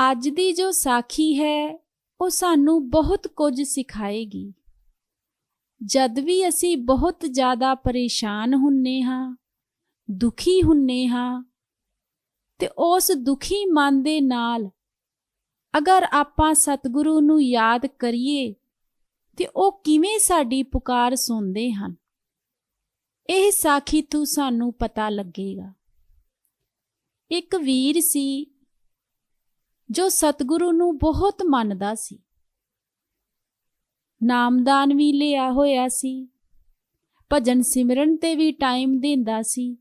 ਅੱਜ ਦੀ ਜੋ ਸਾਖੀ ਹੈ, ਉਹ ਸਾਨੂੰ ਬਹੁਤ ਕੁਝ ਸਿਖਾਏਗੀ। ਜਦ ਵੀ ਅਸੀਂ ਬਹੁਤ ਜ਼ਿਆਦਾ ਪਰੇਸ਼ਾਨ ਹੁੰਨੇ ਹਾਂ, ਦੁਖੀ ਹੁੰਨੇ ਹਾਂ, ਤੇ ਉਸ ਦੁਖੀ ਮਨ ਦੇ ਨਾਲ ਅਗਰ ਆਪਾਂ ਸਤਿਗੁਰੂ ਨੂੰ ਯਾਦ ਕਰੀਏ, ਤੇ ਉਹ ਕਿਵੇਂ ਸਾਡੀ ਪੁਕਾਰ ਸੁਣਦੇ ਹਨ? ਇਹ ਸਾਖੀ ਤੋਂ ਸਾਨੂੰ ਪਤਾ ਲੱਗੇਗਾ। ਇੱਕ ਵੀਰ ਸੀ ਜੋ ਸਤਿਗੁਰੂ ਨੂੰ ਬਹੁਤ ਮੰਨਦਾ ਸੀ। ਨਾਮਦਾਨ ਵੀ ਲਿਆ ਹੋਇਆ ਸੀ। ਭਜਨ ਸਿਮਰਨ ਤੇ ਵੀ ਟਾਈਮ ਦਿੰਦਾ ਸੀ।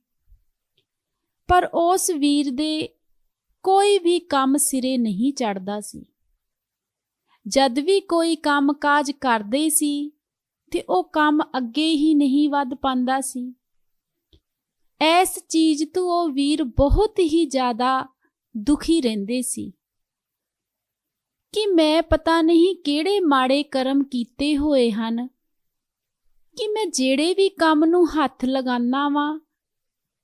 ਪਰ ਉਸ ਵੀਰ ਦੇ ਕੋਈ ਵੀ ਕੰਮ ਸਿਰੇ ਨਹੀਂ ਚੜਦਾ ਸੀ। ਜਦ ਵੀ ਕੋਈ ਕੰਮ ਕਾਜ ਕਰਦੇ ਸੀ ਤੇ ਉਹ ਕੰਮ ਅੱਗੇ ਹੀ ਨਹੀਂ ਵੱਧ ਪਾਂਦਾ ਸੀ। ਇਸ ਚੀਜ਼ ਤੋਂ ਉਹ ਵੀਰ ਬਹੁਤ ਹੀ ਜ਼ਿਆਦਾ ਦੁਖੀ ਰਹਿੰਦੇ ਸੀ। ਕਿ ਮੈਂ ਪਤਾ ਨਹੀਂ ਕਿਹੜੇ ਮਾੜੇ ਕਰਮ ਕੀਤੇ ਹੋਏ ਹਨ। ਕਿ ਮੈਂ ਜਿਹੜੇ ਵੀ ਕੰਮ ਨੂੰ ਹੱਥ ਲਗਾਨਾ ਵਾਂ,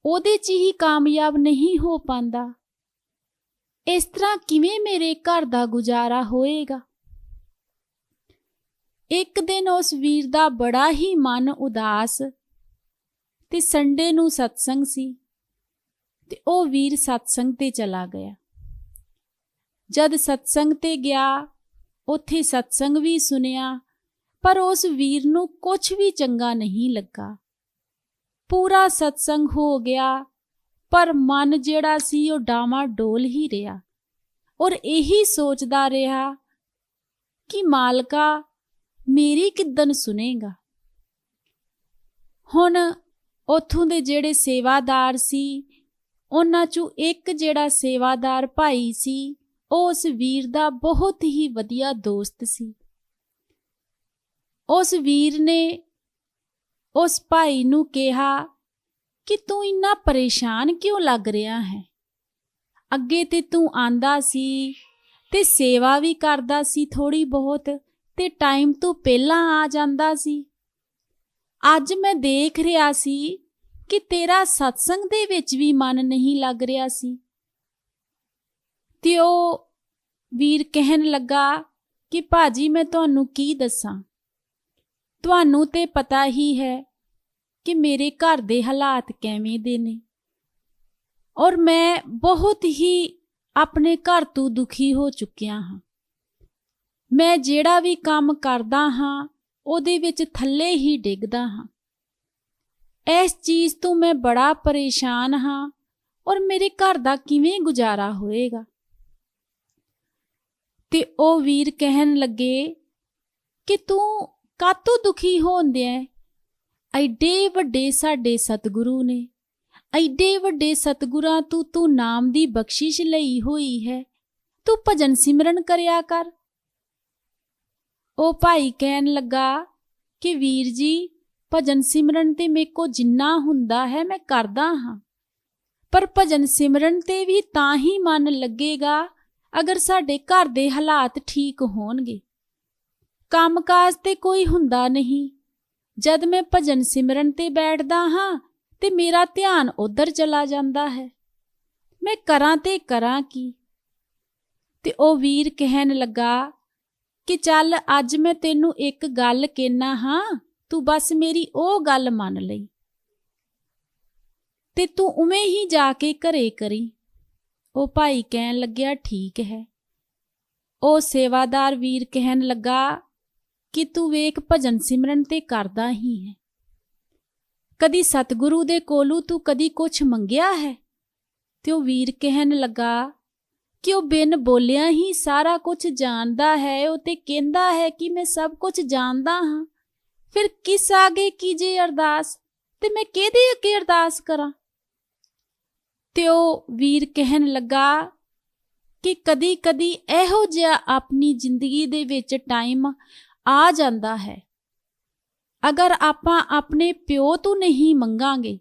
ਉਹਦੇ 'ਚ ਹੀ ਕਾਮਯਾਬ ਨਹੀਂ ਹੋ ਪਾਂਦਾ। ਇਸ ਤਰ੍ਹਾਂ ਕਿਵੇਂ ਮੇਰੇ ਘਰ ਦਾ ਗੁਜ਼ਾਰਾ ਹੋਏਗਾ? ਇੱਕ ਦਿਨ ਉਸ ਵੀਰ ਦਾ ਬੜਾ ਹੀ ਮਨ ਉਦਾਸ ਤੇ ਸੰਡੇ ਨੂੰ ਸਤਸੰਗ ਸੀ ਤੇ ਉਹ ਵੀਰ ਸਤਸੰਗ ਤੇ ਚਲਾ ਗਿਆ। ਜਦ ਸਤਸੰਗ ਤੇ ਗਿਆ, ਉੱਥੇ ਸਤਸੰਗ ਵੀ ਸੁਨਿਆ, ਪਰ ਉਸ ਵੀਰ ਨੂੰ ਕੁਝ ਵੀ ਚੰਗਾ ਨਹੀਂ ਲੱਗਾ। ਪੂਰਾ ਸਤਸੰਗ ਹੋ ਗਿਆ, ਪਰ ਮਨ ਜਿਹੜਾ ਸੀ ਉਹ ਡਾਮਾ ਡੋਲ ਹੀ ਰਿਹਾ। ਔਰ ਇਹੀ ਸੋਚਦਾ ਰਿਹਾ ਕਿ ਮਾਲਕਾ ਮੇਰੀ ਕਿਦਨ ਸੁਨੇਗਾ। ਹੁਣ ਉਥੋਂ ਦੇ ਜਿਹੜੇ ਸੇਵਾਦਾਰ ਸੀ, ਉਹਨਾਂ ਚੋਂ ਇੱਕ ਜਿਹੜਾ ਸੇਵਾਦਾਰ ਭਾਈ ਸੀ ਉਹ ਉਸ ਵੀਰ ਦਾ ਬਹੁਤ ਹੀ ਵਧੀਆ ਦੋਸਤ ਸੀ। ਉਸ ਵੀਰ ਨੇ ਉਸ ਭਾਈ ਨੂੰ ਕਿਹਾ ਕਿ ਤੂੰ ਇੰਨਾ ਪਰੇਸ਼ਾਨ ਕਿਉਂ ਲੱਗ ਰਿਹਾ ਹੈ? ਅੱਗੇ ਤੇ ਤੂੰ ਆਂਦਾ ਸੀ ਤੇ ਸੇਵਾ ਵੀ ਕਰਦਾ ਸੀ ਥੋੜੀ ਬਹੁਤ ਤੇ ਟਾਈਮ ਤੋਂ ਪਹਿਲਾਂ ਆ ਜਾਂਦਾ ਸੀ। ਅੱਜ ਮੈਂ ਦੇਖ ਰਿਹਾ ਸੀ ਕਿ ਤੇਰਾ ਸਤਸੰਗ ਦੇ ਵਿੱਚ ਵੀ ਮਨ ਨਹੀਂ ਲੱਗ ਰਿਹਾ ਸੀ। ਤੇ ਉਹ ਵੀਰ ਕਹਿਣ ਲੱਗਾ ਕਿ ਭਾਜੀ ਮੈਂ ਤੁਹਾਨੂੰ ਕੀ ਦੱਸਾਂ? ਤੁਹਾਨੂੰ ਤੇ ਪਤਾ ਹੀ ਹੈ ਕਿ ਮੇਰੇ ਘਰ ਦੇ ਹਾਲਾਤ ਕਿਵੇਂ ਦੇ ਨੇ। ਔਰ ਮੈਂ ਬਹੁਤ ਹੀ ਆਪਣੇ ਘਰ ਤੋਂ ਦੁਖੀ ਹੋ ਚੁੱਕਿਆ ਹਾਂ। ਮੈਂ ਜਿਹੜਾ ਵੀ ਕੰਮ ਕਰਦਾ ਹਾਂ, ਉਹਦੇ ਵਿੱਚ ਥੱਲੇ ਹੀ ਡਿੱਗਦਾ ਹਾਂ। ਇਸ ਚੀਜ਼ ਤੋਂ ਮੈਂ ਬੜਾ ਪਰੇਸ਼ਾਨ ਹਾਂ ਔਰ ਮੇਰੇ ਘਰ ਦਾ ਕਿਵੇਂ ਗੁਜ਼ਾਰਾ ਹੋਏਗਾ? ਤੇ ਉਹ ਵੀਰ ਕਹਿਣ ਲੱਗੇ ਕਿ ਤੂੰ ਕਾਤੋਂ ਦੁਖੀ ਹੋਂਦਿਆ ਐਡੇ ਵੱਡੇ ਸਾਡੇ ਸਤਿਗੁਰੂ ਨੇ। ਐਡੇ ਵੱਡੇ ਸਤਿਗੁਰਾਂ ਤੂੰ ਤੂੰ ਨਾਮ ਦੀ ਬਖਸ਼ਿਸ਼ ਲਈ ਹੋਈ ਹੈ। ਤੂੰ ਭਜਨ ਸਿਮਰਨ ਕਰਿਆ ਕਰ। ਉਹ ਭਾਈ ਕਹਿਣ ਲੱਗਾ ਕਿ ਵੀਰ ਜੀ, ਭਜਨ ਸਿਮਰਨ ਤੇ ਮੇਰੇ ਕੋ ਜਿੰਨਾ ਹੁੰਦਾ ਹੈ ਮੈਂ ਕਰਦਾ ਹਾਂ। ਪਰ ਭਜਨ ਸਿਮਰਨ ਤੇ ਵੀ ਤਾਂ ਹੀ ਮਨ ਲੱਗੇਗਾ ਅਗਰ ਸਾਡੇ ਘਰ ਦੇ ਹਾਲਾਤ ਠੀਕ ਹੋਣਗੇ, ਕੰਮਕਾਜ ਤੇ ਕੋਈ ਹੁੰਦਾ ਨਹੀਂ। ਜਦ ਮੈਂ ਭਜਨ ਸਿਮਰਨ ਤੇ ਬੈਠਦਾ ਹਾਂ, ਤੇ ਮੇਰਾ ਧਿਆਨ ਉਧਰ ਚਲਾ ਜਾਂਦਾ ਹੈ। ਮੈਂ ਕਰਾਂ ਤੇ ਕਰਾਂ ਕੀ? ਤੇ ਉਹ ਵੀਰ ਕਹਿਣ ਲੱਗਾ ਕਿ ਚੱਲ ਅੱਜ ਮੈਂ ਤੈਨੂੰ ਇੱਕ ਗੱਲ ਕਹਿਣਾ ਹਾਂ, ਤੂੰ ਬਸ ਮੇਰੀ ਉਹ ਗੱਲ ਮੰਨ ਲਈ। ਤੇ ਤੂੰ ਉਵੇਂ ਹੀ ਜਾ ਕੇ ਘਰੇ ਕਰੀ। ਉਹ ਭਾਈ ਕਹਿਣ ਲੱਗਿਆ, ਠੀਕ ਹੈ। ਉਹ ਸੇਵਾਦਾਰ ਵੀਰ ਕਹਿਣ ਲੱਗਾ, ਕਿ ਤੂੰ ਵੇਖ ਭਜਨ ਸਿਮਰਨ ਤੇ ਕਰਦਾ ਹੀ ਹੈ। ਕਦੀ ਸਤਿਗੁਰੂ ਦੇ ਕੋਲੋਂ ਤੂੰ ਕਦੀ ਕੁਝ ਮੰਗਿਆ ਹੈ? ਤੇ ਉਹ ਵੀਰ ਕਹਿਣ ਲੱਗਾ, ਕਿ ਉਹ ਬਿਨ ਬੋਲਿਆ ਹੀ ਸਾਰਾ ਕੁਝ ਜਾਣਦਾ ਹੈ। ਉਹ ਤੇ ਕਹਿੰਦਾ ਹੈ ਕਿ ਮੈਂ ਸਭ ਕੁਝ ਜਾਣਦਾ ਹਾਂ। ਫਿਰ ਕਿਸ ਆਗੇ ਕੀਜੇ ਅਰਦਾਸ? ਤੇ ਮੈਂ ਕਿਹਦੇ ਅੱਗੇ ਅਰਦਾਸ ਕਰਾਂ? ਤੇ ਉਹ ਵੀਰ ਕਹਿਣ ਲੱਗਾ ਕਿ ਕਦੀ ਕਦੀ ਇਹੋ ਜਿਹਾ ਆਪਣੀ ਜ਼ਿੰਦਗੀ ਦੇ ਵਿੱਚ ਟਾਈਮ ਆ ਜਾਂਦਾ ਹੈ। ਅਗਰ ਆਪਾਂ ਆਪਣੇ ਪਿਓ ਤੋਂ ਨਹੀਂ ਮੰਗਾਂਗੇ,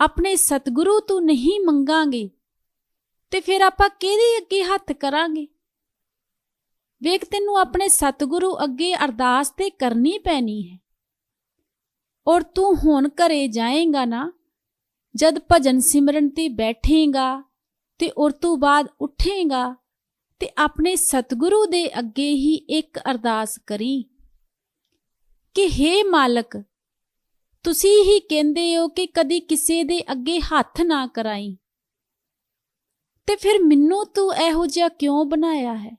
ਆਪਣੇ ਸਤਿਗੁਰੂ ਤੋਂ ਨਹੀਂ ਮੰਗਾਂਗੇ, ਤੇ ਫਿਰ ਆਪਾਂ ਕਿਹਦੇ ਅੱਗੇ ਹੱਥ ਕਰਾਂਗੇ? ਵੇਖ, ਤੈਨੂੰ ਆਪਣੇ ਸਤਿਗੁਰੂ ਅੱਗੇ ਅਰਦਾਸ ਤੇ ਕਰਨੀ ਪੈਣੀ ਹੈ। ਔਰ ਤੂੰ ਹੁਣ ਘਰੇ ਜਾਏਗਾ ਨਾ ਜਦ ਭਜਨ ਸਿਮਰਨ ਤੇ ਬੈਠੇਗਾ ਤੇ ਔਰ ਤੋਂ ਬਾਅਦ ਉੱਠੇਗਾ ਤੇ ਆਪਣੇ ਸਤਿਗੁਰੂ ਦੇ ਅੱਗੇ ਹੀ ਇੱਕ ਅਰਦਾਸ ਕਰੀ ਕਿ हे ਮਾਲਕ, ਤੁਸੀਂ ਹੀ ਕਹਿੰਦੇ ਹੋ ਕਿ ਕਦੀ ਕਿਸੇ ਦੇ ਅੱਗੇ ਹੱਥ ਨਾ ਕਰਾਈ। ਤੇ ਫਿਰ ਮੈਨੂੰ ਤੂੰ ਇਹੋ ਜਿਹਾ ਕਿਉਂ ਬਣਾਇਆ ਹੈ?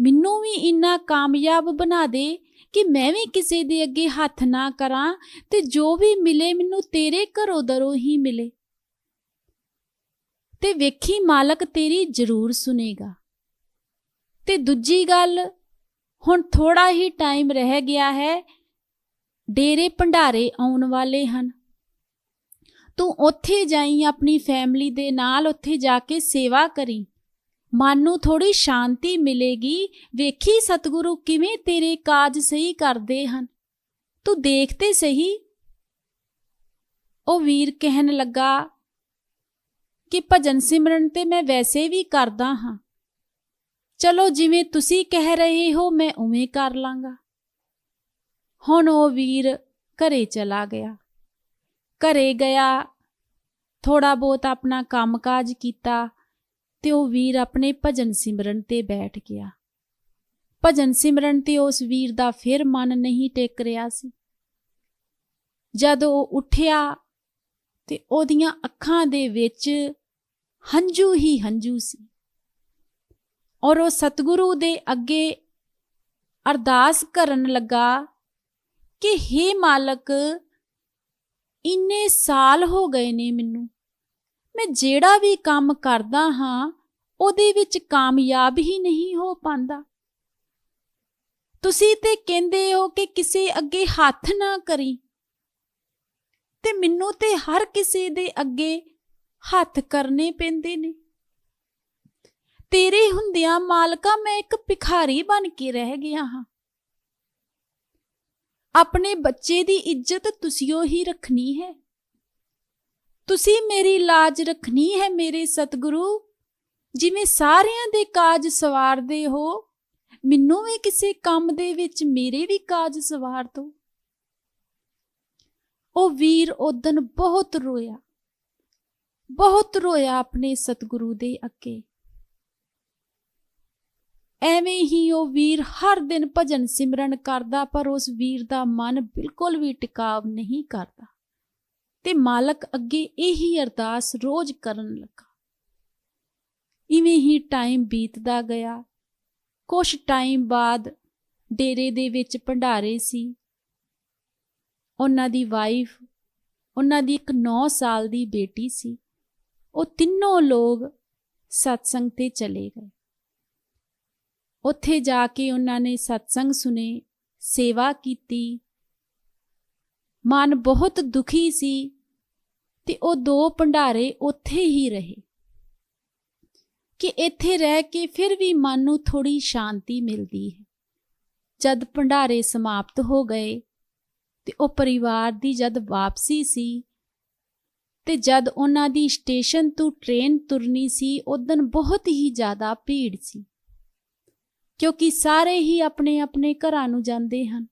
ਮੈਨੂੰ ਵੀ ਇੰਨਾ ਕਾਮਯਾਬ ਬਣਾ ਦੇ ਕਿ ਮੈਂ ਵੀ ਕਿਸੇ ਦੇ ਅੱਗੇ ਹੱਥ ਨਾ ਕਰਾਂ ਤੇ ਜੋ ਵੀ ਮਿਲੇ ਮੈਨੂੰ ਤੇਰੇ ਘਰੋਂ ਦਰੋਂ ਹੀ ਮਿਲੇ। ਤੇ ਵੇਖੀ ਮਾਲਕ ਤੇਰੀ ਜ਼ਰੂਰ ਸੁਨੇਗਾ। ਤੇ ਦੂਜੀ ਗੱਲ, ਹੁਣ ਥੋੜਾ ਹੀ ਟਾਈਮ ਰਹਿ ਗਿਆ ਹੈ, ਡੇਰੇ ਭੰਡਾਰੇ ਆਉਣ ਵਾਲੇ ਹਨ। ਤੂੰ ਉੱਥੇ ਜਾਈ, ਆਪਣੀ ਫੈਮਿਲੀ ਦੇ ਨਾਲ ਉੱਥੇ ਜਾ ਕੇ ਸੇਵਾ ਕਰੀ। ਮਨ ਨੂੰ ਥੋੜੀ ਸ਼ਾਂਤੀ ਮਿਲੇਗੀ। ਵੇਖੀ ਸਤਿਗੁਰੂ, ਕਿਵੇਂ ਤੇਰੇ ਕਾਜ ਸਹੀ ਕਰਦੇ ਹਨ। ਤੂੰ ਦੇਖ ਤੇ ਸਹੀ। ਉਹ ਵੀਰ ਕਹਿਣ ਲੱਗਾ ਕਿ ਭਜਨ ਸਿਮਰਨ ਤੇ ਮੈਂ ਵੈਸੇ ਵੀ ਕਰਦਾ ਹਾਂ। ਚਲੋ ਜਿਵੇਂ ਤੁਸੀਂ ਕਹਿ ਰਹੇ ਹੋ, ਮੈਂ ਉਵੇਂ ਕਰ ਲਾਂਗਾ। ਹੁਣ ਉਹ ਵੀਰ ਘਰੇ ਚਲਾ ਗਿਆ। ਘਰੇ ਗਿਆ ਥੋੜਾ ਬਹੁਤ ਆਪਣਾ ਕੰਮਕਾਜ ਕੀਤਾ। ਤੇ ਉਹ ਵੀਰ ਆਪਣੇ ਭਜਨ ਸਿਮਰਨ ਤੇ ਬੈਠ ਗਿਆ। ਭਜਨ ਸਿਮਰਨ ਤੇ ਉਸ ਵੀਰ ਦਾ ਫਿਰ ਮਨ ਨਹੀਂ ਟਿਕ ਰਿਹਾ ਸੀ। ਜਦ ਉਹ ਉੱਠਿਆ ਤੇ ਉਹਦੀਆਂ ਅੱਖਾਂ ਦੇ ਵਿੱਚ ਹੰਝੂ ਹੀ ਹੰਝੂ ਸੀ ਔਰ ਉਹ ਸਤਿਗੁਰੂ ਦੇ ਅੱਗੇ ਅਰਦਾਸ ਕਰਨ ਲੱਗਾ ਕਿ हे ਮਾਲਕ, ਇੰਨੇ ਸਾਲ ਹੋ ਗਏ ਨੇ ਮੈਨੂੰ। ਮੈਂ ਜਿਹੜਾ ਵੀ ਕੰਮ ਕਰਦਾ ਹਾਂ, ਉਹਦੇ ਵਿੱਚ ਕਾਮਯਾਬ ਹੀ ਨਹੀਂ ਹੋ ਪਾਂਦਾ। ਤੁਸੀਂ ਤੇ ਕਹਿੰਦੇ ਹੋ ਕਿ ਕਿਸੇ ਅੱਗੇ ਹੱਥ ਨਾ ਕਰੀ। ਤੇ ਮੈਨੂੰ ਤੇ ਹਰ ਕਿਸੇ ਦੇ ਅੱਗੇ ਹੱਥ ਕਰਨੇ ਪੈਂਦੇ ਨੇ। ਤੇਰੇ ਹੁੰਦਿਆਂ ਮਾਲਕਾ ਮੈਂ ਇੱਕ ਭਿਖਾਰੀ ਬਣ ਕੇ ਰਹਿ ਗਿਆ ਹਾਂ। ਆਪਣੇ ਬੱਚੇ ਦੀ ਇੱਜ਼ਤ ਤੁਸੀਓ ਹੀ ਰੱਖਣੀ ਹੈ। ਤੁਸੀਂ ਮੇਰੀ ਲਾਜ ਰੱਖਣੀ ਹੈ ਮੇਰੇ ਸਤਿਗੁਰੂ। ਜਿਵੇਂ ਸਾਰਿਆਂ ਦੇ ਕਾਜ ਸਵਾਰਦੇ ਹੋ, ਮੈਨੂੰ ਵੀ ਕਿਸੇ ਕੰਮ ਦੇ ਵਿੱਚ ਮੇਰੇ ਵੀ ਕਾਜ ਸਵਾਰ ਦੋ। ਉਹ ਵੀਰ ਉਦਨ ਬਹੁਤ ਰੋਇਆ। ਬਹੁਤ ਰੋਇਆ ਆਪਣੇ ਸਤਿਗੁਰੂ ਦੇ ਅੱਗੇ। ਐਵੇਂ ਹੀ ਉਹ ਵੀਰ ਹਰ ਦਿਨ ਭਜਨ ਸਿਮਰਨ ਕਰਦਾ, ਪਰ ਉਸ ਵੀਰ ਦਾ ਮਨ ਬਿਲਕੁਲ ਵੀ ਟਿਕਾਵ ਨਹੀਂ ਕਰਦਾ। ਤੇ ਮਾਲਕ ਅੱਗੇ ਇਹੀ ਅਰਦਾਸ ਰੋਜ਼ ਕਰਨ ਲੱਗਾ। ਇਵੇਂ ਹੀ ਟਾਈਮ ਬੀਤਦਾ ਗਿਆ। ਕੁਝ ਟਾਈਮ ਬਾਅਦ ਡੇਰੇ ਦੇ ਵਿੱਚ ਭੰਡਾਰੇ ਸੀ। ਉਹਨਾਂ ਦੀ ਵਾਈਫ ਉਹਨਾਂ ਦੀ ਇੱਕ 9 ਸਾਲ ਦੀ ਬੇਟੀ ਸੀ। ਉਹ ਤਿੰਨੋਂ ਲੋਕ ਸਤਸੰਗ ਤੇ ਚਲੇ ਗਏ। ਉੱਥੇ ਜਾ ਕੇ ਉਹਨਾਂ ਨੇ ਸਤਸੰਗ ਸੁਨੇ, ਸੇਵਾ ਕੀਤੀ। ਮਨ ਬਹੁਤ ਦੁਖੀ ਸੀ ਤੇ ਉਹ ਦੋ ਭੰਡਾਰੇ ਉੱਥੇ ਹੀ ਰਹੇ। ਕਿ ਇੱਥੇ ਰਹਿ ਕੇ ਫਿਰ ਵੀ ਮਨ ਨੂੰ ਥੋੜੀ ਸ਼ਾਂਤੀ ਮਿਲਦੀ ਹੈ। ਜਦ ਭੰਡਾਰੇ ਸਮਾਪਤ ਹੋ ਗਏ ਤੇ ਉਹ ਪਰਿਵਾਰ ਦੀ ਜਦ ਵਾਪਸੀ ਸੀ ਤੇ ਜਦ ਉਹਨਾਂ ਦੀ ਸਟੇਸ਼ਨ ਤੋਂ ਟ੍ਰੇਨ ਤੁਰਨੀ ਸੀ ਉਦੋਂ ਬਹੁਤ ਹੀ ਜ਼ਿਆਦਾ ਭੀੜ ਸੀ। ਕਿਉਂਕਿ ਸਾਰੇ ਹੀ ਆਪਣੇ ਆਪਣੇ ਘਰਾਂ ਨੂੰ ਜਾਂਦੇ ਹਨ।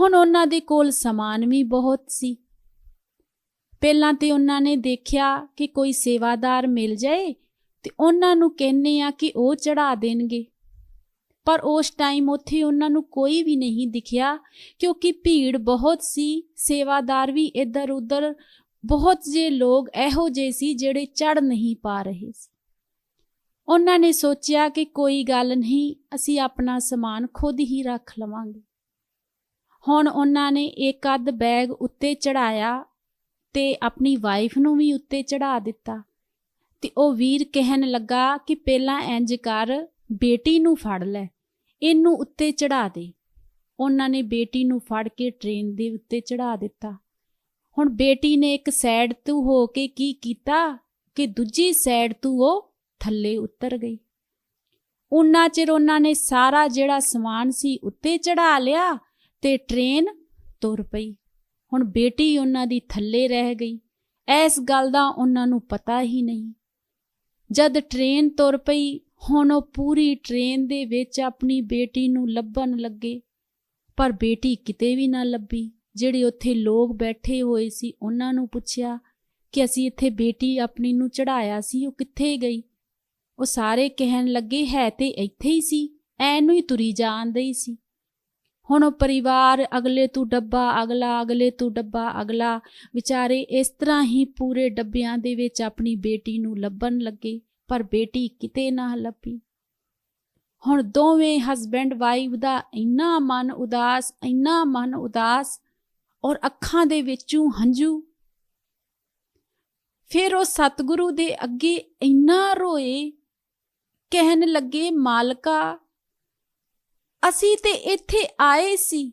ਹੁਣ ਉਹਨਾਂ ਦੇ ਕੋਲ ਸਮਾਨ ਵੀ ਬਹੁਤ ਸੀ। ਪਹਿਲਾਂ ਤੇ ਉਹਨਾਂ ਨੇ ਦੇਖਿਆ ਕਿ ਕੋਈ ਸੇਵਾਦਾਰ ਮਿਲ ਜਾਏ ਤੇ ਉਹਨਾਂ ਨੂੰ ਕਹਿੰਨੇ ਆ ਕਿ ਉਹ ਚੜਾ ਦੇਣਗੇ। ਪਰ ਉਸ ਟਾਈਮ ਉੱਥੇ ਉਹਨਾਂ ਨੂੰ ਕੋਈ ਵੀ ਨਹੀਂ ਦਿਖਿਆ, ਕਿਉਂਕਿ ਭੀੜ ਬਹੁਤ ਸੀ। ਸੇਵਾਦਾਰ ਵੀ ਇੱਧਰ ਉੱਧਰ ਬਹੁਤ ਜੇ ਲੋਕ ਇਹੋ ਜਿਹੇ ਸੀ ਜਿਹੜੇ ਚੜ ਨਹੀਂ ਪਾ ਰਹੇ ਸੀ। ਉਹਨਾਂ ਨੇ ਸੋਚਿਆ ਕਿ ਕੋਈ ਗੱਲ ਨਹੀਂ, ਅਸੀਂ ਆਪਣਾ ਸਮਾਨ ਖੁਦ ਹੀ ਰੱਖ ਲਵਾਂਗੇ। ਹੁਣ ਉਹਨਾਂ ਨੇ ਇੱਕ ਅੱਧ ਬੈਗ ਉੱਤੇ ਚੜਾਇਆ ਤੇ ਆਪਣੀ ਵਾਈਫ ਨੂੰ ਵੀ ਉੱਤੇ ਚੜਾ ਦਿੱਤਾ। ਤੇ ਉਹ ਵੀਰ ਕਹਿਣ ਲੱਗਾ ਕਿ ਪਹਿਲਾਂ ਇੰਜ ਕਰ, ਬੇਟੀ ਨੂੰ ਫੜ ਲੈ, ਇਹਨੂੰ ਉੱਤੇ ਚੜਾ ਦੇ। ਉਹਨਾਂ ਨੇ ਬੇਟੀ ਨੂੰ ਫੜ ਕੇ ਟ੍ਰੇਨ ਦੇ ਉੱਤੇ ਚੜਾ ਦਿੱਤਾ। ਹੁਣ ਬੇਟੀ ਨੇ ਇੱਕ ਸਾਈਡ ਤੋਂ ਹੋ ਕੇ ਕੀ ਕੀਤਾ ਕਿ ਦੂਜੀ ਸਾਈਡ ਤੋਂ ਉਹ ਥੱਲੇ ਉਤਰ ਗਈ। ਉਹਨਾਂ ਚਿਰ ਉਹਨਾਂ ਨੇ ਸਾਰਾ ਜਿਹੜਾ ਸਮਾਨ ਸੀ ਉੱਤੇ ਚੜਾ ਲਿਆ ਤੇ ਟ੍ਰੇਨ ਤੁਰ ਪਈ। ਹੁਣ ਬੇਟੀ ਉਹਨਾਂ ਦੀ ਥੱਲੇ ਰਹਿ ਗਈ। ਇਸ ਗੱਲ ਦਾ ਉਹਨਾਂ ਨੂੰ ਪਤਾ ਹੀ ਨਹੀਂ। ਜਦ ਟ੍ਰੇਨ ਤੁਰ ਪਈ, ਹੁਣ ਉਹ ਪੂਰੀ ਟ੍ਰੇਨ ਦੇ ਵਿੱਚ ਆਪਣੀ ਬੇਟੀ ਨੂੰ ਲੱਭਣ ਲੱਗੇ। ਪਰ ਬੇਟੀ ਕਿਤੇ ਵੀ ਨਾ ਲੱਭੀ। ਜਿਹੜੇ ਉੱਥੇ ਲੋਕ ਬੈਠੇ ਹੋਏ ਸੀ, ਉਹਨਾਂ ਨੂੰ ਪੁੱਛਿਆ ਕਿ ਅਸੀਂ ਇੱਥੇ ਬੇਟੀ ਆਪਣੀ ਨੂੰ ਚੜਾਇਆ ਸੀ, ਉਹ ਕਿੱਥੇ ਗਈ? ਉਹ ਸਾਰੇ ਕਹਿਣ ਲੱਗੇ, ਹੈ ਤੇ ਇੱਥੇ ਹੀ ਸੀ। ਐਨੂੰ ਹੀ ਤੁਰੀ ਜਾਣ ਦਈ ਸੀ। ਹੁਣ ਉਹ ਪਰਿਵਾਰ, ਅਗਲੇ ਤੂੰ ਡੱਬਾ, ਅਗਲਾ, ਅਗਲੇ ਤੂੰ ਡੱਬਾ, ਅਗਲਾ। ਵਿਚਾਰੇ ਇਸ ਤਰ੍ਹਾਂ ਹੀ ਪੂਰੇ ਡੱਬਿਆਂ ਦੇ ਵਿੱਚ ਆਪਣੀ ਬੇਟੀ ਨੂੰ ਲੱਭਣ ਲੱਗੇ, ਪਰ ਬੇਟੀ ਕਿਤੇ ਨਾ ਲੱਭੀ। ਹੁਣ ਦੋਵੇਂ ਹਸਬੈਂਡ ਵਾਈਫ ਦਾ ਇੰਨਾ ਮਨ ਉਦਾਸ, ਇੰਨਾ ਮਨ ਉਦਾਸ, ਔਰ ਅੱਖਾਂ ਦੇ ਵਿੱਚੋਂ ਹੰਝੂ। ਫਿਰ ਉਹ ਸਤਿਗੁਰੂ ਦੇ ਅੱਗੇ ਇੰਨਾ ਰੋਏ, ਕਹਿਣ ਲੱਗੇ, ਮਾਲਕਾ ਅਸੀਂ ਤੇ ਇੱਥੇ ਆਏ ਸੀ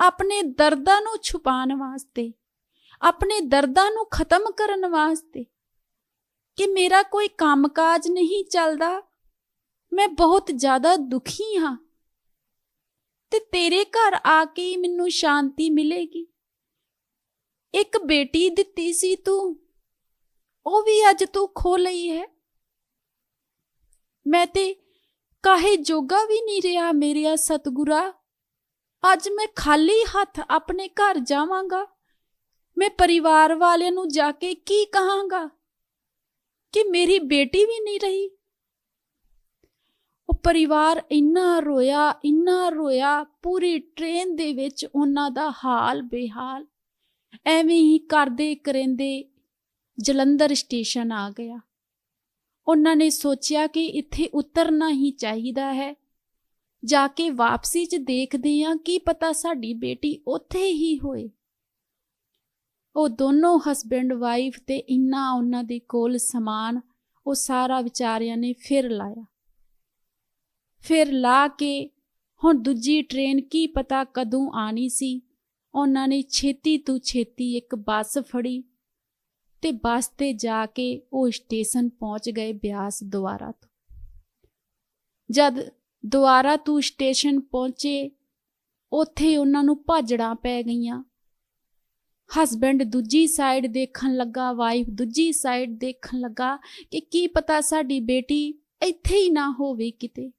ਆਪਣੇ ਦਰਦਾਂ ਨੂੰ ਛੁਪਾਉਣ ਵਾਸਤੇ, ਆਪਣੇ ਦਰਦਾਂ ਨੂੰ ਖਤਮ ਕਰਨ ਵਾਸਤੇ ਕਿ ਮੇਰਾ ਕੋਈ ਕੰਮਕਾਜ ਨਹੀਂ ਚੱਲਦਾ, ਮੈਂ ਬਹੁਤ ਜ਼ਿਆਦਾ ਦੁਖੀ ਹਾਂ। ਤੇ ਤੇਰੇ ਘਰ ਆ ਕੇ ਹੀ ਮੈਨੂੰ ਸ਼ਾਂਤੀ ਮਿਲੇਗੀ। ਇੱਕ ਬੇਟੀ ਦਿੱਤੀ ਸੀ ਤੂੰ, ਉਹ ਵੀ ਅੱਜ ਤੂੰ ਖੋ ਲਈ ਹੈ। ਮੈਂ ਤੇ ਕਾਹੇ ਜੋਗਾ ਵੀ ਨਹੀਂ ਰਿਹਾ ਮੇਰਿਆ ਸਤਗੁਰਾ। ਅੱਜ ਮੈਂ ਖਾਲੀ ਹੱਥ ਆਪਣੇ ਘਰ ਜਾਵਾਂਗਾ। ਮੈਂ ਪਰਿਵਾਰ ਵਾਲਿਆਂ ਨੂੰ ਜਾ ਕੇ ਕੀ ਕਹਾਂਗਾ? ਕਿ ਮੇਰੀ ਬੇਟੀ ਵੀ ਨਹੀਂ ਰਹੀ। ਉਹ ਪਰਿਵਾਰ ਇੰਨਾ ਰੋਇਆ ਇੰਨਾ ਰੋਇਆ, ਪੂਰੀ ਟ੍ਰੇਨ ਦੇ ਵਿੱਚ ਉਹਨਾਂ ਦਾ ਹਾਲ ਬੇਹਾਲ। ਐਵੇਂ ਹੀ ਕਰਦੇ ਕਰਿੰਦੇ ਜਲੰਧਰ ਸਟੇਸ਼ਨ ਆ ਗਿਆ। ਉਹਨਾਂ ਨੇ ਸੋਚਿਆ ਕਿ ਇੱਥੇ ਉਤਰਨਾ ਹੀ ਚਾਹੀਦਾ ਹੈ। ਜਾ ਕੇ ਵਾਪਸੀ 'ਚ ਦੇਖਦੇ ਹਾਂ ਕੀ ਪਤਾ ਸਾਡੀ ਬੇਟੀ ਉੱਥੇ ਹੀ ਹੋਏ। ਉਹ ਦੋਨੋਂ ਹਸਬੈਂਡ ਵਾਈਫ ਤੇ ਇੰਨਾ ਉਹਨਾਂ ਦੇ ਕੋਲ ਸਮਾਨ, ਉਹ ਸਾਰਾ ਵਿਚਾਰਿਆਂ ਨੇ ਫਿਰ ਲਾਇਆ। ਫਿਰ ਲਾ ਕੇ ਹੁਣ ਦੂਜੀ ਟ੍ਰੇਨ ਕੀ ਪਤਾ ਕਦੋਂ ਆਣੀ ਸੀ। ਉਹਨਾਂ ਨੇ ਛੇਤੀ ਤੋਂ ਛੇਤੀ ਇੱਕ ਬੱਸ ਫੜੀ। ਤੇ ਬੱਸ ਤੇ ਜਾ ਕੇ ਉਹ ਸਟੇਸ਼ਨ ਪਹੁੰਚ ਗਏ ਬਿਆਸ ਦੁਆਰਾ ਤੋਂ। ਜਦ ਦੁਆਰਾ ਤੋਂ ਸਟੇਸ਼ਨ ਪਹੁੰਚੇ, ਉੱਥੇ ਉਹਨਾਂ ਨੂੰ ਭਾਜੜਾਂ ਪੈ ਗਈਆਂ। ਹਸਬੈਂਡ ਦੂਜੀ ਸਾਈਡ ਦੇਖਣ ਲੱਗਾ, ਵਾਈਫ ਦੂਜੀ ਸਾਈਡ ਦੇਖਣ ਲੱਗਾ ਕਿ ਕੀ ਪਤਾ ਸਾਡੀ ਬੇਟੀ ਇੱਥੇ ਹੀ ਨਾ ਹੋਵੇ ਕਿਤੇ।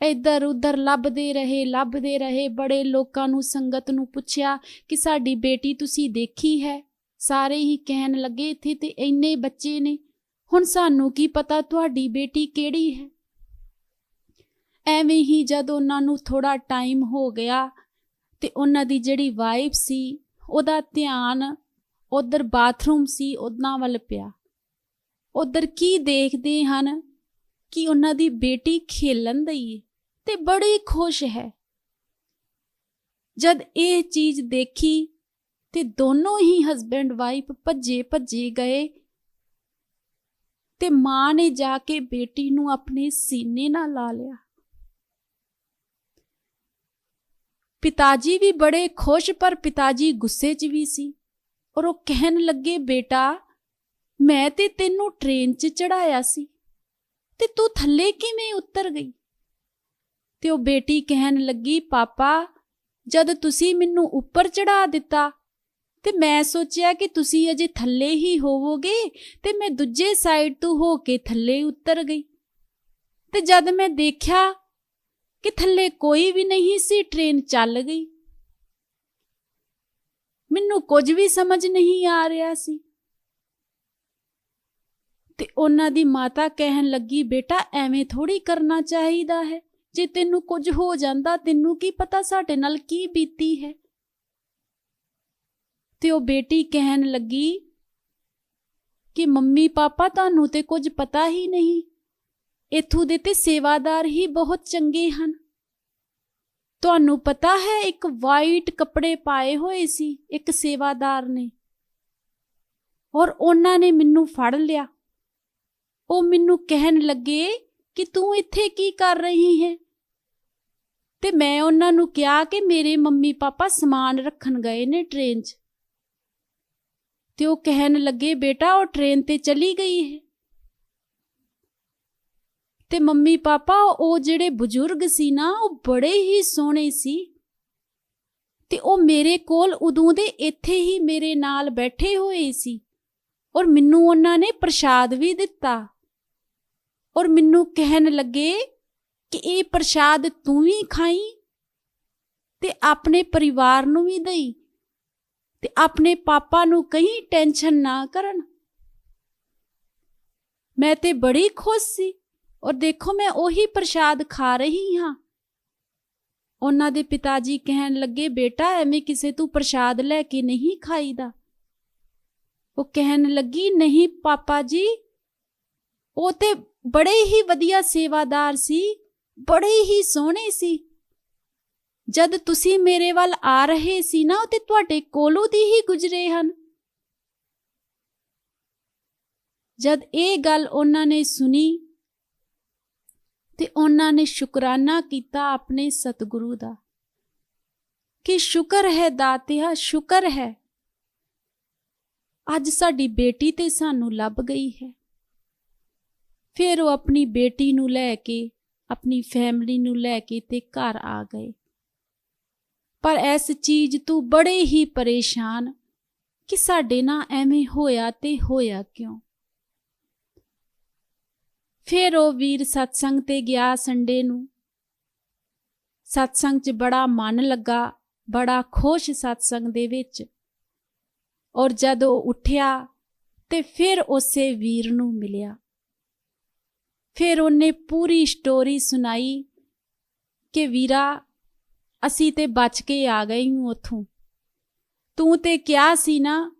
ਇੱਧਰ ਉੱਧਰ ਲੱਭਦੇ ਰਹੇ ਲੱਭਦੇ ਰਹੇ, ਬੜੇ ਲੋਕਾਂ ਨੂੰ ਸੰਗਤ ਨੂੰ ਪੁੱਛਿਆ ਕਿ ਸਾਡੀ ਬੇਟੀ ਤੁਸੀਂ ਦੇਖੀ ਹੈ? ਸਾਰੇ ਹੀ ਕਹਿਣ ਲੱਗੇ ਇੱਥੇ ਤੇ ਇੰਨੇ ਬੱਚੇ ਨੇ। ਹੁਣ ਸਾਨੂੰ ਕੀ ਪਤਾ ਤੁਹਾਡੀ ਬੇਟੀ ਕਿਹੜੀ ਹੈ? ਐਵੇਂ ਹੀ ਜਦ ਉਹਨਾਂ ਨੂੰ ਥੋੜਾ ਟਾਈਮ ਹੋ ਗਿਆ ਤੇ ਉਹਨਾਂ ਦੀ ਜਿਹੜੀ ਵਾਈਫ ਸੀ, ਉਹਦਾ ਧਿਆਨ ਉਧਰ ਬਾਥਰੂਮ ਸੀ, ਉਹਨਾਂ ਵੱਲ ਪਿਆ। ਉਧਰ ਕੀ ਦੇਖਦੇ ਹਨ ਕਿ ਉਹਨਾਂ ਦੀ ਬੇਟੀ ਖੇਲਣ ਦਈ ਤੇ ਬੜੀ ਖੁਸ਼ ਹੈ। ਜਦ ਇਹ ਚੀਜ਼ ਦੇਖੀ ਤੇ ਦੋਨੋਂ ਹੀ ਹਸਬੈਂਡ ਵਾਈਫ ਭੱਜੇ ਭੱਜੇ ਗਏ। ਤੇ ਮਾਂ ਨੇ ਜਾ ਕੇ ਬੇਟੀ ਨੂੰ ਆਪਣੇ ਸੀਨੇ ਨਾਲ ਲਾ ਲਿਆ। ਪਿਤਾ ਜੀ ਵੀ ਬੜੇ ਖੁਸ਼, ਪਰ ਪਿਤਾ ਜੀ ਗੁੱਸੇ 'ਚ ਵੀ ਸੀ ਔਰ ਉਹ ਕਹਿਣ ਲੱਗੇ, ਬੇਟਾ, ਮੈਂ ਤੇ ਤੈਨੂੰ ਟ੍ਰੇਨ 'ਚ ਚੜਾਇਆ ਸੀ ਤੇ ਤੂੰ ਥੱਲੇ ਕਿਵੇਂ ਉਤਰ ਗਈ? ਤੇ ਉਹ ਬੇਟੀ ਕਹਿਣ ਲੱਗੀ, ਪਾਪਾ, ਜਦ ਤੁਸੀਂ ਮੈਨੂੰ ਉੱਪਰ ਚੜਾ ਦਿੱਤਾ ਤੇ ਮੈਂ ਸੋਚਿਆ ਕਿ ਤੁਸੀਂ ਅਜੇ ਥੱਲੇ ਹੀ ਹੋਵੋਗੇ ਤੇ ਮੈਂ ਦੂਜੇ ਸਾਈਡ ਤੋਂ ਹੋ ਕੇ ਥੱਲੇ ਉਤਰ ਗਈ। ਤੇ ਜਦ ਮੈਂ ਦੇਖਿਆ ਕਿ ਥੱਲੇ ਕੋਈ ਵੀ ਨਹੀਂ ਸੀ ਟ੍ਰੇਨ ਚੱਲ ਗਈ। ਮੈਨੂੰ ਕੁਝ ਵੀ ਸਮਝ ਨਹੀਂ ਆ ਰਿਹਾ ਸੀ। ਤੇ ਉਹਨਾਂ ਦੀ ਮਾਤਾ ਕਹਿਣ ਲੱਗੀ, ਬੇਟਾ, ਐਵੇਂ ਥੋੜੀ ਕਰਨਾ ਚਾਹੀਦਾ ਹੈ। ਜੇ ਤੈਨੂੰ ਕੁਝ ਹੋ ਜਾਂਦਾ, ਤੈਨੂੰ ਕੀ ਪਤਾ ਸਾਡੇ ਨਾਲ ਕੀ ਬੀਤੀ ਹੈ? ਤੇ ਉਹ ਬੇਟੀ ਕਹਿਣ ਲੱਗੀ ਕਿ ਮੰਮੀ ਪਾਪਾ ਤੁਹਾਨੂੰ ਤੇ ਕੁਝ ਪਤਾ ਹੀ ਨਹੀਂ। ਇਥੋਂ ਦੇ ਤੇ ਸੇਵਾਦਾਰ ਹੀ ਬਹੁਤ ਚੰਗੇ ਹਨ। ਤੁਹਾਨੂੰ ਪਤਾ ਹੈ ਇੱਕ ਵਾਈਟ ਕੱਪੜੇ ਪਾਏ ਹੋਏ ਸੀ ਇੱਕ ਸੇਵਾਦਾਰ ਨੇ। ਔਰ ਉਹਨਾਂ ਨੇ ਮੈਨੂੰ ਫੜ ਲਿਆ। ਉਹ ਮੈਨੂੰ ਕਹਿਣ ਲੱਗੇ ਕਿ ਤੂੰ ਇੱਥੇ ਕੀ ਕਰ ਰਹੀ ਹੈ? ਤੇ ਮੈਂ ਉਹਨਾਂ ਨੂੰ ਕਿਹਾ ਕਿ ਮੇਰੇ ਮੰਮੀ ਪਾਪਾ ਸਮਾਨ ਰੱਖਣ ਗਏ ਨੇ ਟ੍ਰੇਨ 'ਚ। ਤੇ ਉਹ ਕਹਿਣ ਲੱਗੇ, ਬੇਟਾ, ਉਹ ਟ੍ਰੇਨ ਤੇ ਚਲੀ ਗਈ ਹੈ। ਤੇ ਮੰਮੀ ਪਾਪਾ, ਉਹ ਜਿਹੜੇ ਬਜ਼ੁਰਗ ਸੀ ਨਾ, ਉਹ ਬੜੇ ਹੀ ਸੋਹਣੇ ਸੀ। ਤੇ ਉਹ ਮੇਰੇ ਕੋਲ ਉਦੋਂ ਦੇ ਇੱਥੇ ਹੀ ਮੇਰੇ ਨਾਲ ਬੈਠੇ ਹੋਏ ਸੀ। ਔਰ ਮੈਨੂੰ ਉਹਨਾਂ ਨੇ ਪ੍ਰਸ਼ਾਦ ਵੀ ਦਿੱਤਾ। ਔਰ ਮੈਨੂੰ ਕਹਿਣ ਲੱਗੇ ਕਿ ਇਹ ਪ੍ਰਸ਼ਾਦ ਤੂੰ ਵੀ ਖਾਈ ਤੇ ਆਪਣੇ ਪਰਿਵਾਰ ਨੂੰ ਵੀ ਦੇਈ। ਤੇ ਆਪਣੇ ਪਾਪਾ ਨੂੰ ਕਹੀਂ ਟੈਨਸ਼ਨ ਨਾ ਕਰਨ। ਮੈਂ ਤੇ ਬੜੀ ਖੁਸ਼ ਸੀ ਔਰ ਦੇਖੋ ਮੈਂ ਉਹੀ ਪ੍ਰਸ਼ਾਦ ਖਾ ਰਹੀ ਹਾਂ। ਉਹਨਾਂ ਦੇ ਪਿਤਾ ਜੀ ਕਹਿਣ ਲੱਗੇ, ਬੇਟਾ, ਐਵੇਂ ਕਿਸੇ ਤੂੰ ਪ੍ਰਸ਼ਾਦ ਲੈ ਕੇ ਨਹੀਂ ਖਾਈਦਾ। ਉਹ ਕਹਿਣ ਲੱਗੀ, ਨਹੀਂ ਪਾਪਾ ਜੀ, ਉਹ ਤੇ ਬੜੇ ਹੀ ਵਧੀਆ ਸੇਵਾਦਾਰ ਸੀ, ਬੜੇ ਹੀ ਸੋਹਣੇ ਸੀ। ਜਦ ਤੁਸੀਂ ਮੇਰੇ ਵੱਲ ਆ ਰਹੇ ਸੀ ਨਾ, ਉਹ ਤੇ ਤੁਹਾਡੇ ਕੋਲੋਂ ਦੀ ਹੀ ਗੁਜ਼ਰੇ ਹਨ। ਜਦ ਇਹ ਗੱਲ ਉਹਨਾਂ ਨੇ ਸੁਣੀ ਤੇ ਉਹਨਾਂ ਨੇ ਸ਼ੁਕਰਾਨਾ ਕੀਤਾ ਆਪਣੇ ਸਤਿਗੁਰੂ ਦਾ ਕਿ ਸ਼ੁਕਰ ਹੈ ਦਾਤਿਆ, ਸ਼ੁਕਰ ਹੈ। ਅੱਜ ਸਾਡੀ ਬੇਟੀ ਤੇ ਸਾਨੂੰ ਲੱਭ ਗਈ ਹੈ। ਫਿਰ ਉਹ ਆਪਣੀ ਬੇਟੀ ਨੂੰ ਲੈ ਕੇ, ਆਪਣੀ ਫੈਮਿਲੀ ਨੂੰ ਲੈ ਕੇ ਤੇ ਘਰ ਆ ਗਏ। ਪਰ ਇਸ ਚੀਜ਼ ਤੂੰ ਬੜੇ ਹੀ ਪਰੇਸ਼ਾਨ ਕਿ ਸਾਡੇ ਨਾਲ ਐਵੇਂ ਹੋਇਆ ਤੇ ਹੋਇਆ ਕਿਉਂ? ਫਿਰ ਉਹ ਵੀਰ ਸਤਸੰਗ ਤੇ ਗਿਆ ਸੰਡੇ ਨੂੰ। ਸਤਸੰਗ 'ਚ ਬੜਾ ਮਨ ਲੱਗਾ, ਬੜਾ ਖੁਸ਼ ਸਤਸੰਗ ਦੇ ਵਿੱਚ। ਔਰ ਜਦ ਉਹ ਉੱਠਿਆ ਤੇ ਫਿਰ ਉਸੇ ਵੀਰ ਨੂੰ ਮਿਲਿਆ। ਫਿਰ ਉਹਨੇ ਪੂਰੀ ਸਟੋਰੀ ਸੁਣਾਈ ਕਿ ਵੀਰਾ ਅਸੀਂ ਤੇ ਬਚ ਕੇ ਆ ਗਏ ਹੂੰ ਉਥੋਂ। ਤੂੰ ਤੇ ਕਿਹਾ ਸੀ ਨਾ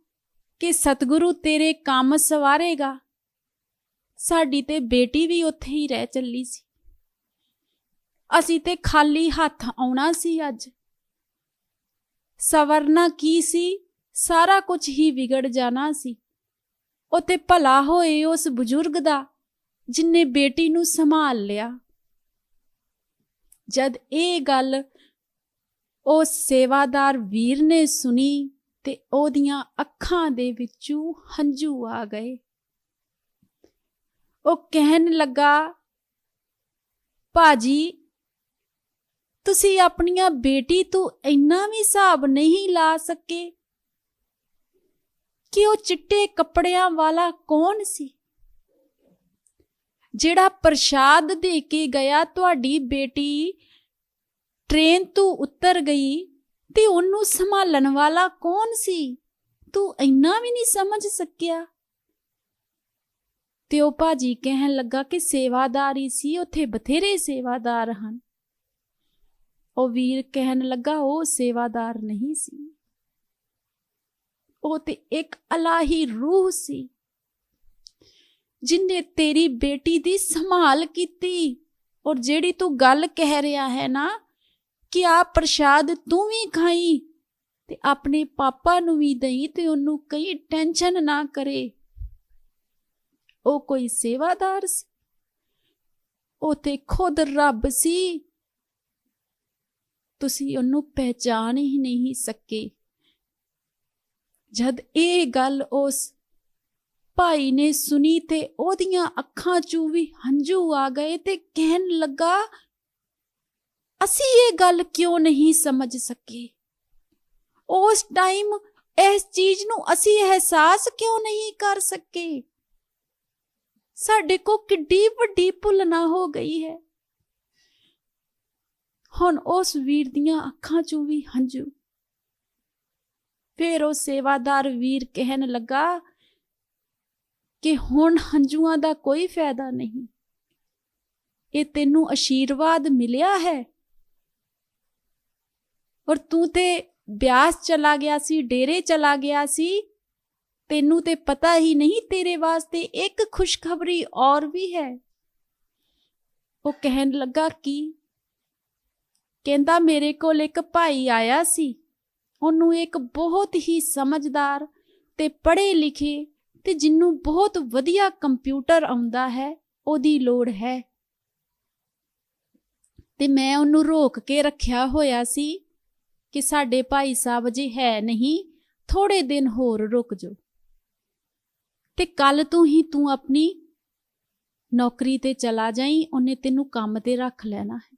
ਕਿ ਸਤਿਗੁਰੂ ਤੇਰੇ ਕੰਮ ਸਵਾਰੇਗਾ। ਸਾਡੀ ਤੇ ਬੇਟੀ ਵੀ ਉੱਥੇ ਹੀ ਰਹਿ ਚੱਲੀ ਸੀ। ਅਸੀਂ ਤੇ ਖਾਲੀ ਹੱਥ ਆਉਣਾ ਸੀ ਅੱਜ। ਸਵਰਨਾ ਕੀ ਸੀ? ਸਾਰਾ ਕੁਝ ਹੀ ਵਿਗੜ ਜਾਣਾ ਸੀ। ਉਹ ਭਲਾ ਹੋਏ ਉਸ ਬਜ਼ੁਰਗ ਦਾ, ਜਿਨੇ ਬੇਟੀ ਨੂੰ ਸੰਭਾਲ ਲਿਆ। ਜਦ ਇਹ ਗੱਲ ਉਹ ਸੇਵਾਦਾਰ ਵੀਰ ਨੇ ਸੁਣੀ ਤੇ ਉਹਦੀਆਂ ਅੱਖਾਂ ਦੇ ਵਿੱਚੋਂ ਹੰਝੂ ਆ ਗਏ। ਉਹ ਕਹਿਣ ਲੱਗਾ, ਭਾਜੀ, ਤੁਸੀਂ ਆਪਣੀਆਂ ਬੇਟੀ ਤੋਂ ਇੰਨਾ ਵੀ ਹਿਸਾਬ ਨਹੀਂ ਲਾ ਸਕੇ ਕਿ ਉਹ ਚਿੱਟੇ ਕੱਪੜਿਆਂ ਵਾਲਾ ਕੌਣ ਸੀ? ਜਿਹੜਾ ਪ੍ਰਸ਼ਾਦ ਦੇ ਕੇ ਗਿਆ ਤੁਹਾਡੀ ਬੇਟੀ ਟ੍ਰੇਨ ਤੋਂ ਉਤਰ ਗਈ ਤੇ ਉਹਨੂੰ ਸੰਭਾਲਣ ਵਾਲਾ ਕੌਣ ਸੀ ਤੂੰ ਇੰਨਾ ਵੀ ਨਹੀਂ ਸਮਝ ਸਕਿਆ ਤੇ ਉਹ ਭਾਜੀ ਕਹਿਣ ਲੱਗਾ ਕਿ ਸੇਵਾਦਾਰ ਹੀ ਸੀ ਉੱਥੇ ਬਥੇਰੇ ਸੇਵਾਦਾਰ ਹਨ ਉਹ ਵੀਰ ਕਹਿਣ ਲੱਗਾ ਉਹ ਸੇਵਾਦਾਰ ਨਹੀਂ ਸੀ ਉਹ ਤੇ ਇੱਕ ਅਲਾਹੀ ਰੂਹ ਸੀ ਜਿਨੇ ਤੇਰੀ ਬੇਟੀ ਦੀ ਸੰਭਾਲ ਕੀਤੀ ਔਰ ਜਿਹੜੀ ਤੂੰ ਗੱਲ ਕਹਿ ਰਿਹਾ ਹੈ ਨਾ ਕਿ ਆ ਪ੍ਰਸ਼ਾਦ ਤੂੰ ਵੀ ਖਾਈ ਤੇ ਆਪਣੇ ਪਾਪਾ ਨੂੰ ਵੀ ਦਈ ਤੇ ਉਹਨੂੰ ਕਈ ਟੈਨਸ਼ਨ ਨਾ ਕਰੇ। ਉਹ ਕੋਈ ਸੇਵਾਦਾਰ ਸੀ। ਉਹ ਤੇ ਖੁਦ ਰੱਬ ਸੀ। ਤੁਸੀਂ ਉਹਨੂੰ ਪਹਿਚਾਨ ਹੀ ਨਹੀਂ ਸਕੇ। ਜਦ ਇਹ ਗੱਲ ਉਸ ਭਾਈ ਨੇ ਸੁਣੀ ਤੇ ਉਹਦੀਆਂ ਅੱਖਾਂ 'ਚੋਂ ਵੀ ਹੰਝੂ ਆ ਗਏ ਤੇ ਕਹਿਣ ਲੱਗਾ ਅਸੀਂ ਇਹ ਗੱਲ ਕਿਉਂ ਨਹੀਂ ਸਮਝ ਸਕੇ? ਉਸ ਟਾਈਮ ਇਸ ਚੀਜ਼ ਨੂੰ ਅਸੀਂ ਅਹਿਸਾਸ ਕਿਉਂ ਨਹੀਂ ਕਰ ਸਕੇ? ਸਾਡੇ ਕੋ ਕਿੱਡੀ ਵੱਡੀ ਭੁੱਲਣਾ ਹੋ ਗਈ ਹੈ। ਹੁਣ ਉਸ ਵੀਰ ਦੀਆਂ ਅੱਖਾਂ 'ਚੋਂ ਵੀ ਹੰਝੂ। ਫਿਰ ਉਹ ਸੇਵਾਦਾਰ ਵੀਰ ਕਹਿਣ ਲੱਗਾ ਕਿ ਹੁਣ ਹੰਝੂਆਂ ਦਾ ਕੋਈ ਫਾਇਦਾ ਨਹੀਂ। ਇਹ ਤੈਨੂੰ ਅਸ਼ੀਰਵਾਦ ਮਿਲਿਆ ਹੈ? ਔਰ ਤੂੰ ਤੇ ਬਿਆਸ ਚਲਾ ਗਿਆ ਸੀ, ਡੇਰੇ ਚਲਾ ਗਿਆ ਸੀ, ਤੈਨੂੰ ਤੇ ਪਤਾ ਹੀ ਨਹੀਂ ਤੇਰੇ ਵਾਸਤੇ ਇੱਕ ਖੁਸ਼ਖਬਰੀ ਔਰ ਵੀ ਹੈ। ਉਹ ਕਹਿਣ ਲੱਗਾ, ਕਿ? ਕਹਿੰਦਾ, ਮੇਰੇ ਕੋਲ ਇੱਕ ਭਾਈ ਆਇਆ ਸੀ, ਉਹਨੂੰ ਇੱਕ ਬਹੁਤ ਹੀ ਸਮਝਦਾਰ ਤੇ ਪੜ੍ਹੇ ਲਿਖੇ ਤੇ ਜਿੰਨੂੰ ਬਹੁਤ ਵਧੀਆ ਕੰਪਿਊਟਰ ਆਉਂਦਾ ਹੈ, ਉਹਦੀ ਲੋੜ ਹੈ। ਤੇ ਮੈਂ ਉਹਨੂੰ ਰੋਕ ਕੇ ਰੱਖਿਆ ਹੋਇਆ ਸੀ ਕਿ ਸਾਡੇ ਭਾਈ ਸਾਹਿਬ ਜੀ ਹੈ ਨਹੀਂ ਥੋੜੇ ਦਿਨ ਹੋਰ ਰੁਕ ਜਾਓ। ਤੇ ਕੱਲ ਤੋਂ ਹੀ ਤੂੰ ਆਪਣੀ ਨੌਕਰੀ ਤੇ ਚਲਾ ਜਾਈ, ਉਹਨੇ ਤੈਨੂੰ ਕੰਮ ਤੇ ਰੱਖ ਲੈਣਾ ਹੈ।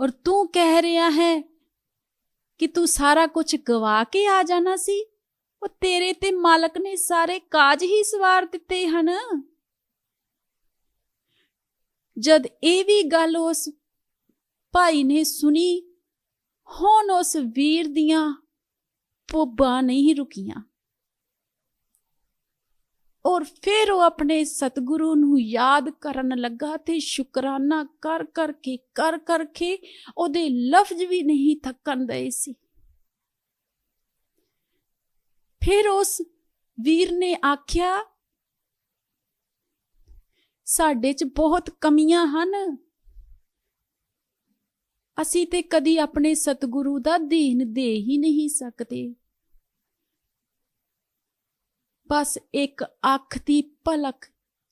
ਔਰ ਤੂੰ ਕਹਿ ਰਿਹਾ ਹੈ ਕਿ ਤੂੰ ਸਾਰਾ ਕੁਝ ਗਵਾ ਕੇ ਆ ਜਾਣਾ ਸੀ, ਉਹ ਤੇਰੇ ਤੇ ਮਾਲਕ ਨੇ ਸਾਰੇ ਕਾਜ ਹੀ ਸਵਾਰ ਦਿੱਤੇ ਹਨ। ਜਦ ਇਹ ਵੀ ਗੱਲ ਉਸ ਭਾਈ ਨੇ ਸੁਣੀ, ਹੁਣ ਉਸ ਵੀਰ ਦੀਆਂ ਪੋਬਾਂ ਨਹੀਂ ਰੁਕੀਆਂ। ਔਰ ਫਿਰ ਉਹ ਆਪਣੇ ਸਤਿਗੁਰੂ ਨੂੰ ਯਾਦ ਕਰਨ ਲੱਗਾ ਤੇ ਸ਼ੁਕਰਾਨਾ ਕਰ ਕਰਕੇ ਕਰ ਕਰਕੇ ਉਹਦੇ ਲਫ਼ਜ਼ ਵੀ ਨਹੀਂ ਥੱਕਣ ਦਏ ਸੀ। ਫਿਰ ਉਸ ਵੀਰ ਨੇ ਆਖਿਆ, ਸਾਡੇ 'ਚ ਬਹੁਤ ਕਮੀਆਂ ਹਨ। ਅਸੀਂ ਤੇ ਕਦੀ ਆਪਣੇ ਸਤਿਗੁਰੂ ਦਾ ਦੀਨ ਦੇ ਹੀ ਨਹੀਂ ਸਕਦੇ। ਬਸ ਇੱਕ ਅੱਖ ਦੀ ਪਲਕ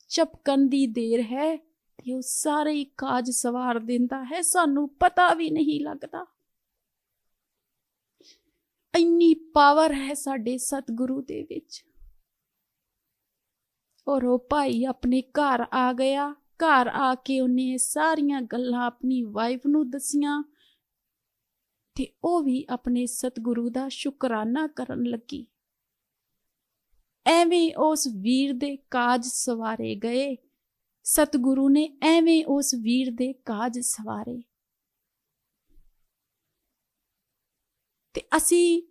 ਚਪਕਣ ਦੀ ਦੇਰ ਹੈ ਤੇ ਉਹ ਸਾਰੇ ਹੀ ਕਾਜ ਸਵਾਰ ਦਿੰਦਾ ਹੈ। ਸਾਨੂੰ ਪਤਾ ਵੀ ਨਹੀਂ ਲੱਗਦਾ। ਇੰਨੀ ਪਾਵਰ ਹੈ ਸਾਡੇ ਸਤਿਗੁਰੂ ਦੇ ਵਿੱਚ। ਔਰ ਉਹ ਭਾਈ ਆਪਣੇ ਘਰ ਆ ਗਿਆ। ਘਰ ਆ ਕੇ ਉਹਨੇ ਸਾਰੀਆਂ ਗੱਲਾਂ ਆਪਣੀ ਵਾਈਫ ਨੂੰ ਦਸੀਆਂ ਤੇ ਉਹ ਵੀ ਆਪਣੇ ਸਤਿਗੁਰੂ ਦਾ ਸ਼ੁਕਰਾਨਾ ਕਰਨ ਲੱਗੀ। ਐਵੇਂ ਉਸ ਵੀਰ ਦੇ ਕਾਜ ਸਵਾਰੇ ਗਏ। ਸਤਿਗੁਰੂ ਨੇ ਐਵੇਂ ਉਸ ਵੀਰ ਦੇ ਕਾਜ ਸਵਾਰੇ। ਤੇ ਅਸੀਂ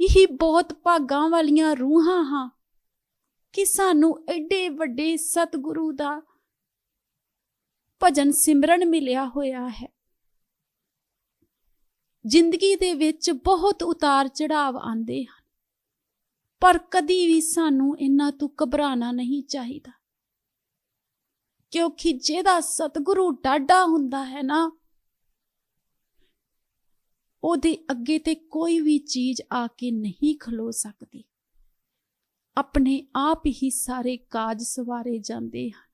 ਇਹੀ ਬਹੁਤ ਭਾਗਾਂ ਵਾਲੀਆਂ ਰੂਹਾਂ ਹਾਂ ਕਿ ਸਾਨੂੰ ਐਡੇ ਵੱਡੇ ਸਤਿਗੁਰੂ ਦਾ ਭਜਨ ਸਿਮਰਨ ਮਿਲਿਆ ਹੋਇਆ ਹੈ। ਜ਼ਿੰਦਗੀ ਦੇ ਵਿੱਚ ਬਹੁਤ ਉਤਾਰ ਚੜਾਵ ਆਉਂਦੇ ਹਨ, ਪਰ ਕਦੀ ਵੀ ਸਾਨੂੰ ਇਹਨਾਂ ਤੋਂ ਘਬਰਾਣਾ ਨਹੀਂ ਚਾਹੀਦਾ। ਕਿਉਂਕਿ ਜਿਹਦਾ ਸਤਿਗੁਰੂ ਡਾਡਾ ਹੁੰਦਾ ਹੈ ਨਾ, ਉਹਦੇ ਅੱਗੇ ਤੇ ਕੋਈ ਵੀ ਚੀਜ਼ ਆ ਕੇ ਨਹੀਂ ਖਲੋ ਸਕਦੀ। ਆਪਣੇ ਆਪ ਹੀ ਸਾਰੇ ਕਾਜ ਸਵਾਰੇ ਜਾਂਦੇ ਹਨ।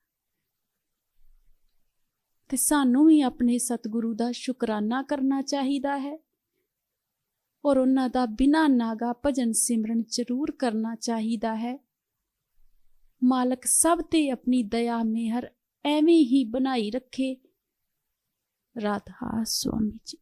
ਤੇ ਸਾਨੂੰ ਵੀ ਆਪਣੇ ਸਤਿਗੁਰੂ ਦਾ ਸ਼ੁਕਰਾਨਾ ਕਰਨਾ ਚਾਹੀਦਾ ਹੈ। ਔਰ ਉਹਨਾਂ ਦਾ ਬਿਨਾਂ ਨਾਗਾ ਭਜਨ ਸਿਮਰਨ ਜ਼ਰੂਰ ਕਰਨਾ ਚਾਹੀਦਾ ਹੈ। ਮਾਲਕ ਸਭ ਤੇ ਆਪਣੀ ਦਇਆ ਮਿਹਰ ਐਵੇਂ ਹੀ ਬਣਾਈ ਰੱਖੇ। ਰਾਧਾ ਸੁਆਮੀ ਜੀ।